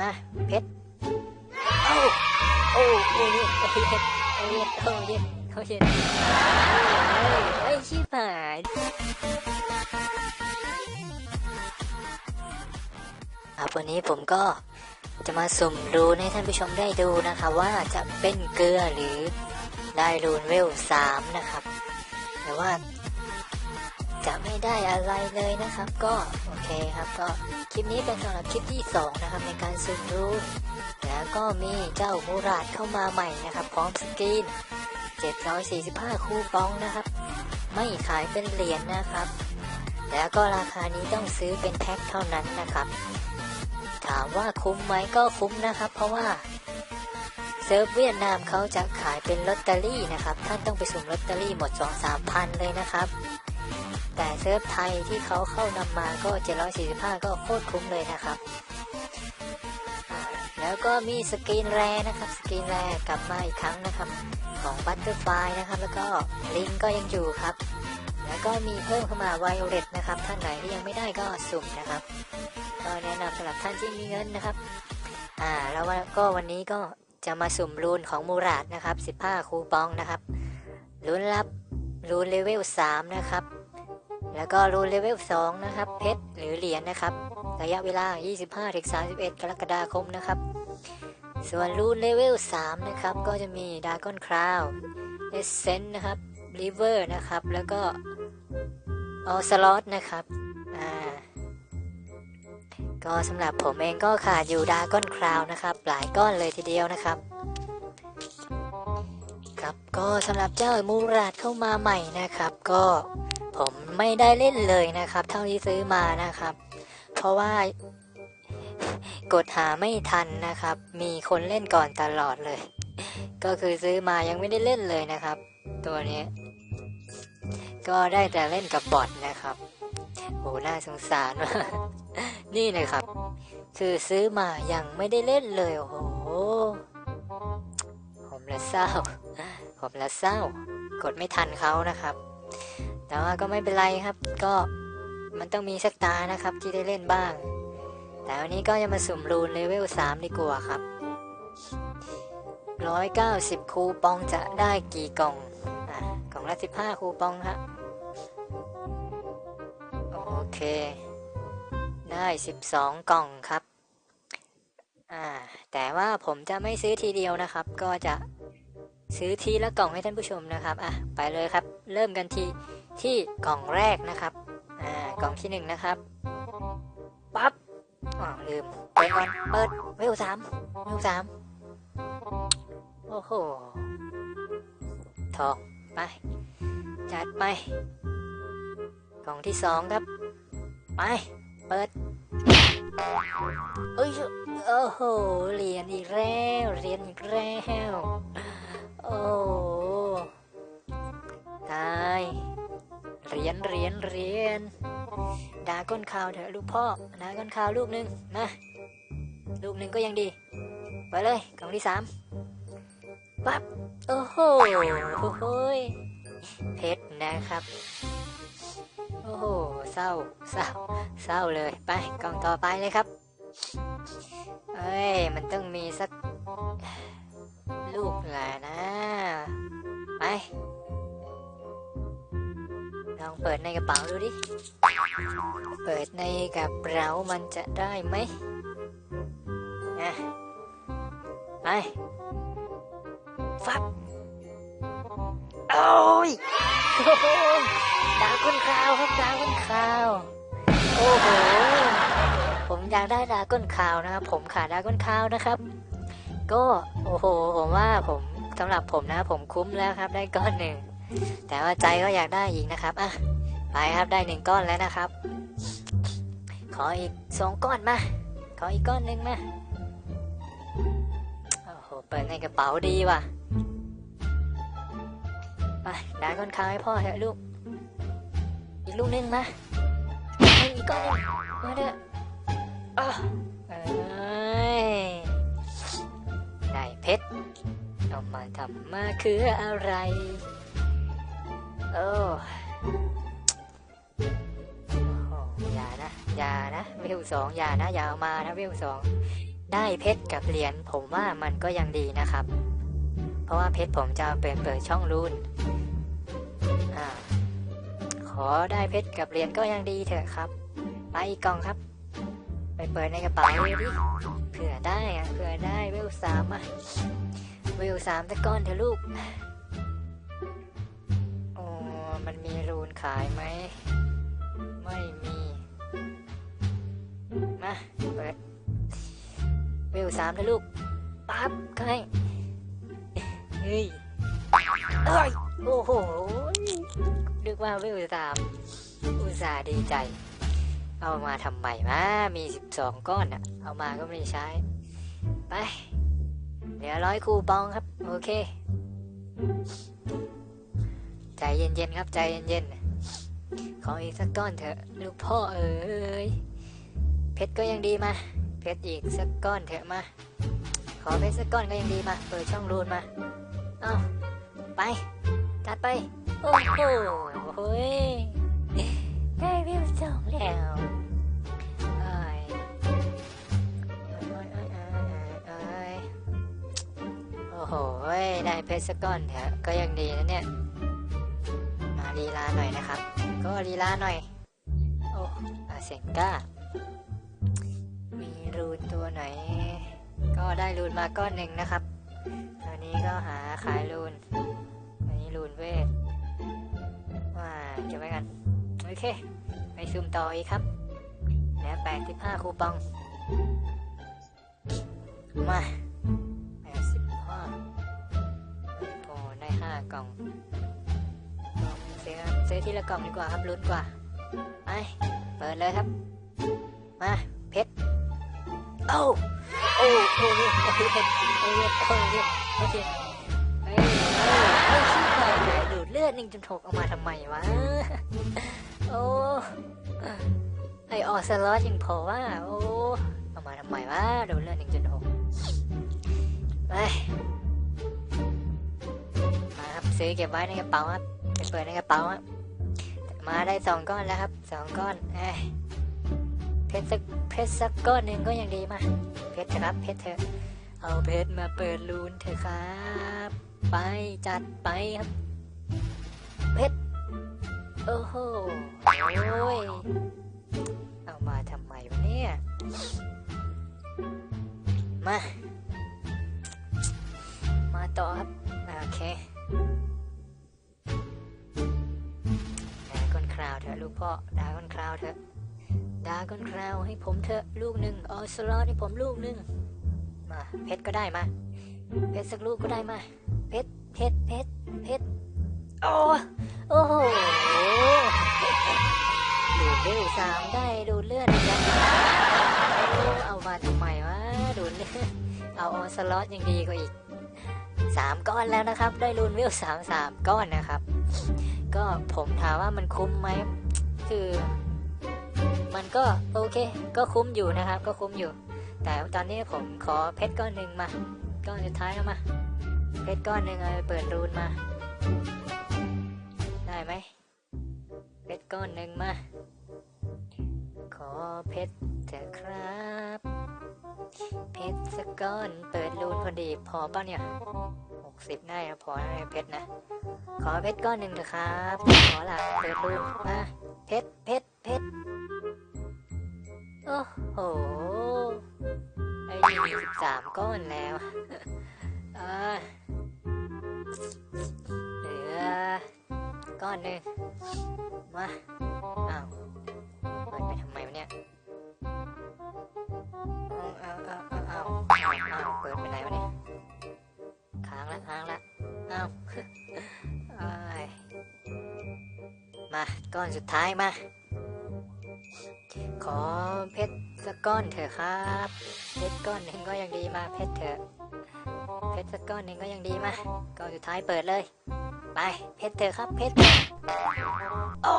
มาเพชรเอ้าโอ้โอ้ยโอ้ยโอ้ยโอ้ยโอ้ยไอ้ชิบหายครับวันนี้ผมก็จะมาสุ่มรูนให้ท่านผู้ชมได้ดูนะคะ ว่าจะเป็นเกลือหรือได้รูนเวลสามนะครับ แต่ว่า จะไม่ได้อะไรเลยนะครับ ก็โอเคครับก็คลิปนี้เป็นสำหรับคลิปที่ 2 นะครับในการสุ่มรูนแล้วก็มีเจ้ามูราดเข้ามาใหม่นะครับพร้อมสกรีน 745 คูปองนะครับ ไม่ขายเป็นเหรียญนะครับ แล้วก็ราคานี้ต้องซื้อเป็นแพ็คเท่านั้นนะครับ ถามว่าคุ้มไหมก็คุ้มนะครับ เพราะว่าเซิร์ฟเวียดนามเขาจะขายเป็นลอตเตอรี่นะครับ ท่านต้องไปสุ่มลอตเตอรี่หมด 2-3 พันเลยนะครับ แต่เซิร์ฟไทยที่เขาเข้านำมาก็ 745 ก็โคตรคุ้มเลยนะครับ แล้วก็มีสกรีนแรนะครับ สกรีนแรกลับมาอีกครั้งนะครับ ของบัตเตอร์ไฟนะครับ แล้วก็ลิงก็ยังอยู่ครับ แล้วก็มีเพิ่มเข้ามาไวโอเลตนะครับ ท่านไหนที่ยังไม่ได้ก็สุ่มนะครับ ก็แนะนำสำหรับท่านที่มีเงินนะครับ อ่า แล้วก็วันนี้ก็จะมาสุ่มรูนของมูราดนะครับ 15 คูปองนะครับรูนรับรูนเลเวล 3 นะครับ แล้วก็รูนเลเวล2นะครับ เพชรหรือเหรียญนะครับ ระยะเวลา 25-31 กรกฎาคมนะครับ ส่วนรูนเลเวล3นะครับ ก็จะมีดากอนคราวเอเซนนะครับริเวอร์นะครับ แล้วก็ออสลอตนะครับ อ่า ก็สำหรับผมเองก็ขาดอยู่ดากอนคราวนะครับ หลายก้อนเลยทีเดียวนะครับ ครับ ก็สำหรับเจ้ามูราดเข้ามาใหม่นะครับ ก็ ผมไม่ได้เล่นเลยนะครับ เท่าที่ซื้อมานะครับ เพราะว่ากดหาไม่ทันนะครับ มีคนเล่นก่อนตลอดเลย ก็คือซื้อมายังไม่ได้เล่นเลยนะครับ ตัวนี้ก็ได้แต่เล่นกับบอทนะครับโหน่าสงสารมากนี่นะครับ คือซื้อมายังไม่ได้เล่นเลยโอ้โหผมละเศร้า ผมละเศร้ากดไม่ทันเขานะครับ แต่ว่าก็ไม่เป็นไรครับ ก็มันต้องมีสักตานะครับที่ได้เล่นบ้าง แต่วันนี้ก็จะมาสุ่มรูนเลเวล3ดีกว่าครับ 190 คูปองจะได้กี่กล่องอะกล่องละ 15 คูปองครับโอเค ได้ 12 กล่องครับอ่าแต่ว่าผมจะไม่ซื้อทีเดียวนะครับ ก็จะซื้อทีละกล่องให้ท่านผู้ชมนะครับ อะ ไปเลยครับ เริ่มกันที่ ที่กล่องแรกนะครับ อ่ากล่องที่หนึ่งนะครับ ปั๊บอ๋อลืมเปิดก่อนเปิดเวสามเวสามโอ้โห ทอง ไป จัดไป กล่องที่สองครับ ไป เปิดเอ้ยโอ้โห เหรียญอีกแล้ว เหรียญอีกแล้ว โอ้ เหรียญเหรียญเหรียญดาก้นข่าวเถอะลูกพ่อดาก้นข่าวลูกหนึ่งมาลูกหนึ่งก็ยังดี ไปเลยกล่องที่สามปั๊บโอ้โหโอ้ยเพชรนะครับ โอ้โหเศร้าเศร้าเศร้าเลยไปกล่องต่อไปเลยครับเอ้ยมันต้องมีสัก ลูกแหละนะ ไป ลองเปิดในกระเป๋าดูดิ เปิดในกระเป๋ามันจะได้ไหมอะไปฟับโอ้ยโอ้โหดาวก้นขาวครับดาวก้นขาว โอ้โห ผมอยากได้ดราก้นขาวนะครับ ผมขาดดราก้นขาวนะครับ ก็ โอ้โห ผมว่าผมสำหรับผมนะ ผมคุ้มแล้วครับ ได้ก้อนหนึ่ง แต่ว่าใจก็อยากได้อีกนะครับอะไปครับได้หนึ่งก้อนแล้วนะครับ ขออีกสองก้อนมา ขออีกก้อนหนึ่งมาโอ้โหเปิดในกระเป๋าดีว่ะไปดราก้อนขาวให้พ่อเถอะลูก อีกลูกหนึงมาอีกก้อนนึงมาเถอะอ้าวเอ้ยได้เพชรเอามาทำมาคืออะไร โอ้โอ้อย่านะอย่านะเวลสองอย่านะอย่าเอามานะเวลสองได้เพชรกับเหรียญผมว่ามันก็ยังดีนะครับ เพราะว่าเพชรผมจะเป็นเปิดช่องรูนอ่าขอได้เพชรกับเหรียญก็ยังดีเถอะครับ ไปอีกกล่องครับ ไปเปิดในกระเป๋าดูดิเผื่อได้อะเผื่อได้เวลสามอะเวลสามตะก้อนเถอะลูก ขายไหม ไม่มี มาเปิดเวลสามนะลูก ปั๊บใครเฮ้ยเอ้ย โอ้โห นึกว่าเวลสามอุตส่าห์ดีใจ เอามาทำไมมามีสิบสองก้อนอะเอามาก็ไม่ได้ใช้ ไป เดี๋ยวร้อยคูปองครับ โอเค ใจเย็นๆครับ ใจเย็นๆ ขออีกสักก้อนเถอะ ลูกพ่อเอ๋ยเพชรก็ยังดีมา เพชรอีกสักก้อนเถอะมา ขอเพชรสักก้อนก็ยังดีมา เปิดช่องรูนมา เอาไป จัดไป โอ้โหโอ้ยได้วิวสองแล้วเอ้ยได้เพชรสักก้อนเถอะก็ยังดีนะเนี่ย มาลีลาหน่อยนะครับ ก็ลีลาหน่อย โอ้อาเซงก้า มีรูนตัวไหน ก็ได้รูนมาก้อนหนึ่งนะครับตัวนี้ก็หาขายรูนอันนี้รูนเวทว่าจะไว้กัน โอเค ไปซูมต่ออีกครับแล้วแปดสิบห้าคูปอง มาแปดสิบห้าโอ้ได้ห้ากล่อง ซื้อครับซื้อทีละกล่องดีกว่าครับลุ้นกว่าไปเปิดเลยครับ มาเพชรโอ้โอ้โอ้โอ้โอ้เพชรโอ้เพชรโอ้เพชรโอเคเฮ้ยเฮ้ยชิบหายดูดเลือดหนึ่งจุดหกออกมาทำไมวะโอ้ไอออสลอตยังพอว่าโอ้เอามาทำไมวะดูดเลือดหนึ่งจุดหกไปมาครับซื้อเก็บไว้ในกระเป๋าครับ ไปเปิดในกระเป๋ามาได้สองก้อนแล้วครับสองก้อนเอเพชรสักเพชรสักก้อนหนึ่งก็ยังดีมาเพชรครับเพชรเถอะเอาเพชรมาเปิดรูนเถอะครับ ไปจัดไปครับ เพชรโอ้โหโอ้ยเอามาทำไมวะเนี่ย มา มาต่อครับ โอเค ลูกพ่อดาก้อนคราวเถอะดาก้อนคราวให้ผมเถอะลูกหนึ่งออสลอตให้ผมลูกหนึ่งมาเพชรก็ได้มาเพชรสักลูกก็ได้มาเพชรเพชรเพชรเพชรโอ้โอ้โหดูดเลือดสามได้ดูดเลือดอีกแล้วเอามาทำไมวะดูดเลือดเอาออสลอตยังดีกว่าอีกสามก้อนแล้วนะครับ ได้รูนวิวสามสามก้อนนะครับ ก็ผมถามว่ามันคุ้มไหม คือ มันก็โอเค ก็คุ้มอยู่นะครับ ก็คุ้มอยู่ แต่ตอนนี้ผมขอเพชรก้อนหนึ่งมา ก้อนสุดท้ายแล้วมา เพชรก้อนหนึ่งเอาไปเปิดรูนมา ได้ไหม เพชรก้อนหนึ่งมา ขอเพชรเถอะครับ เพชรสักก้อนเปิดรูนพอดีพอป่ะเนี่ยหกสิบได้นะพอนะเพชรนะขอเพชรก้อนหนึ่งเถอะครับ ขอละเปิดรูนมา เพชรเพชรเพชรโอ้โหไอ้นี่สิบสามก้อนแล้วเออเหลือก้อนหนึ่งมาอ้าวเปิดไปทำไมวะเนี่ยเอาเอาเอาเอาเอาเอาเปิดไปไหนวะเนี่ยค้างละค้างละเอา ก้อนสุดท้ายมา ขอเพชรสักก้อนเถอะครับ เพชรก้อนหนึ่งก็ยังดีมาเพชรเถอะ เพชรสักก้อนหนึ่งก็ยังดีมาก้อนสุดท้ายเปิดเลย ไป เพชรเถอะครับ เพชรโอ้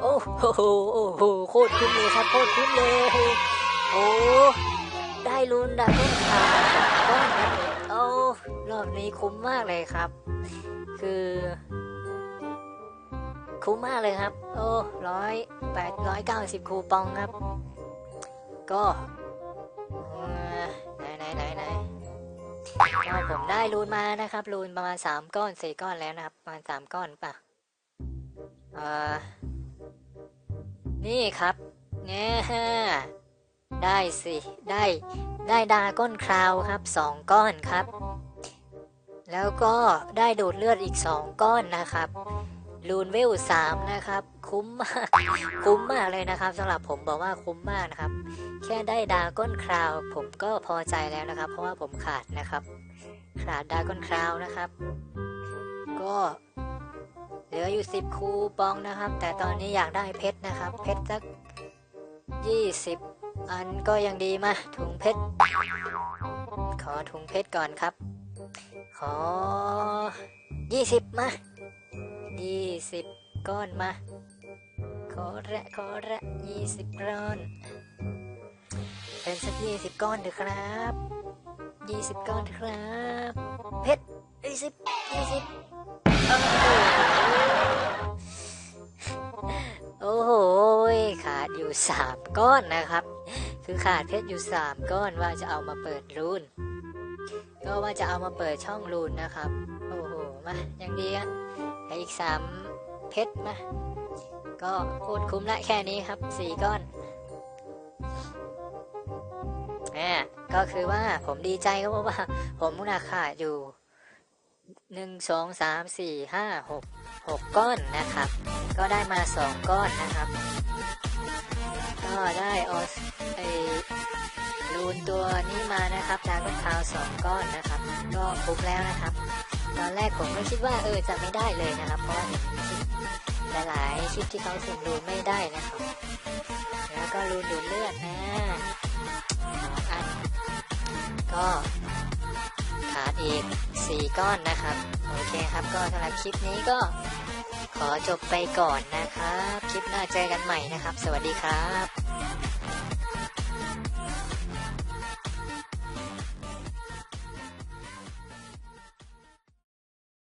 โอ้โหโอ้โหโคตรคุ้มเลยครับโคตรคุ้มเลย โอ้ได้ลุ้นดาต้นขาก้อนโอ้รอบนี้คุ้มมากเลยครับ คือ คุ้มมากเลยครับ โอ้ร้อยแปดร้อยเก้าสิบคูปองครับ ก็เอ่อก็ผมได้รูนมานะครับ รูนประมาณสามก้อนสี่ก้อนแล้วนะครับ ประมาณสามก้อนป่ะเออนี่ครับเนี่ยได้สิ ได้ได้ดาก้อนคราวครับสองก้อนครับ แล้วก็ได้ดูดเลือดอีกสองก้อนนะครับ รูนเวลสามนะครับ คุ้มมาก คุ้มมากเลยนะครับสำหรับผมบอกว่าคุ้มมากนะครับ แค่ได้ดาก้อนคราว ผมก็พอใจแล้วนะครับ เพราะว่าผมขาดนะครับ ขาดดาก้อนคราวนะครับ ก็เหลืออยู่สิบคูปองนะครับ แต่ตอนนี้อยากได้เพชรนะครับ เพชรสักยี่สิบอันก็ยังดีมาถุงเพชร ขอถุงเพชรก่อนครับ ขอยี่สิบมา ยี่สิบก้อนมา ขอระขอระยี่สิบก้อน เป็นสักยี่สิบก้อนเถอะครับยี่สิบก้อนเถอะครับ เพชรยี่สิบยี่สิบโอ้โห ขาดอยู่สามก้อนนะครับ คือขาดเพชรอยู่สามก้อนว่าจะเอามาเปิดรูนก็ว่าจะเอามาเปิดช่องรูนนะครับ โอ้โห มา ยังดีอะ ให้อีกสามเพชรมาก็โคตรคุ้มละแค่นี้ครับสี่ก้อนอ่าก็คือว่าผมดีใจก็เพราะว่า ผมมูลค่าอยู่หนึ่งสองสามสี่ห้าหกหกก้อนนะครับ ก็ได้มาสองก้อนนะครับ ก็ได้ออสไอรูนตัวนี้มานะครับดาร์กคาวสองก้อนนะครับ ก็คุ้มแล้วนะครับ ตอนแรกผมก็คิดว่าเออจะไม่ได้เลยนะครับ เพราะว่าเห็นคลิปหลายๆคลิปที่เขาสุ่มรูนไม่ได้นะครับ แล้วก็รูนดูดเลือดนะองอันก็ขาดอีก 4 ก้อนนะครับ โอเคครับก็สำหรับคลิปนี้ก็ขอจบไปก่อนนะครับ คลิปหน้าเจอกันใหม่นะครับ สวัสดีครับ